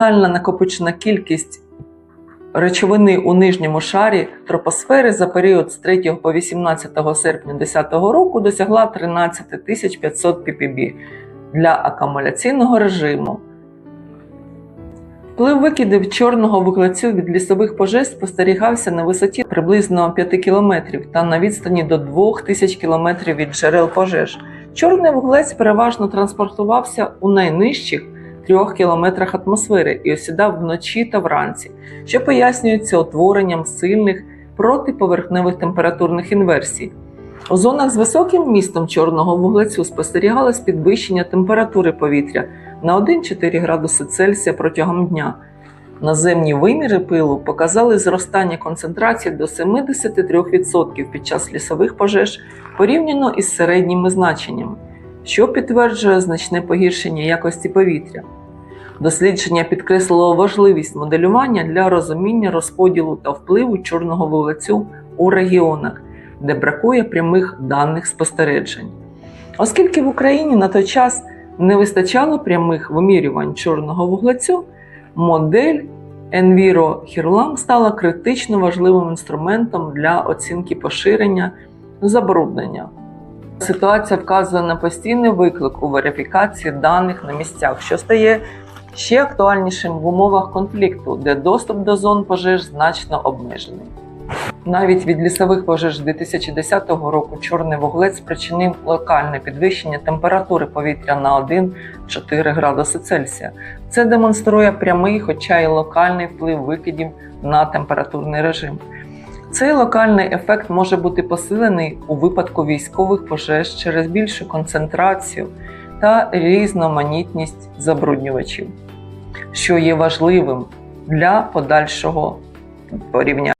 Загальна накопичена кількість речовини у нижньому шарі тропосфери за період з 3 по 18 серпня 2010 року досягла 13 500 ppb для акумуляційного режиму. Вплив викидів чорного вуглецю від лісових пожеж спостерігався на висоті приблизно 5 км та на відстані до 2000 км від джерел пожеж. Чорний вуглець переважно транспортувався у найнижчих трьох кілометрах атмосфери і осідав вночі та вранці, що пояснюється утворенням сильних протиповерхневих температурних інверсій. У зонах з високим вмістом чорного вуглецю спостерігалось підвищення температури повітря на 1-4 градуси Цельсія протягом дня. Наземні виміри пилу показали зростання концентрації до 73% під час лісових пожеж порівняно із середніми значеннями, що підтверджує значне погіршення якості повітря. Дослідження підкреслило важливість моделювання для розуміння розподілу та впливу чорного вуглецю у регіонах, де бракує прямих даних спостережень. Оскільки в Україні на той час не вистачало прямих вимірювань чорного вуглецю, модель Enviro Hirlam стала критично важливим інструментом для оцінки поширення забруднення. Ситуація вказує на постійний виклик у верифікації даних на місцях, що стає ще актуальнішим в умовах конфлікту, де доступ до зон пожеж значно обмежений. Навіть від лісових пожеж 2010 року чорний вуглець спричинив локальне підвищення температури повітря на 1-4 градуси Цельсія. Це демонструє прямий, хоча й локальний вплив викидів на температурний режим. Цей локальний ефект може бути посилений у випадку військових пожеж через більшу концентрацію та різноманітність забруднювачів, що є важливим для подальшого порівняння.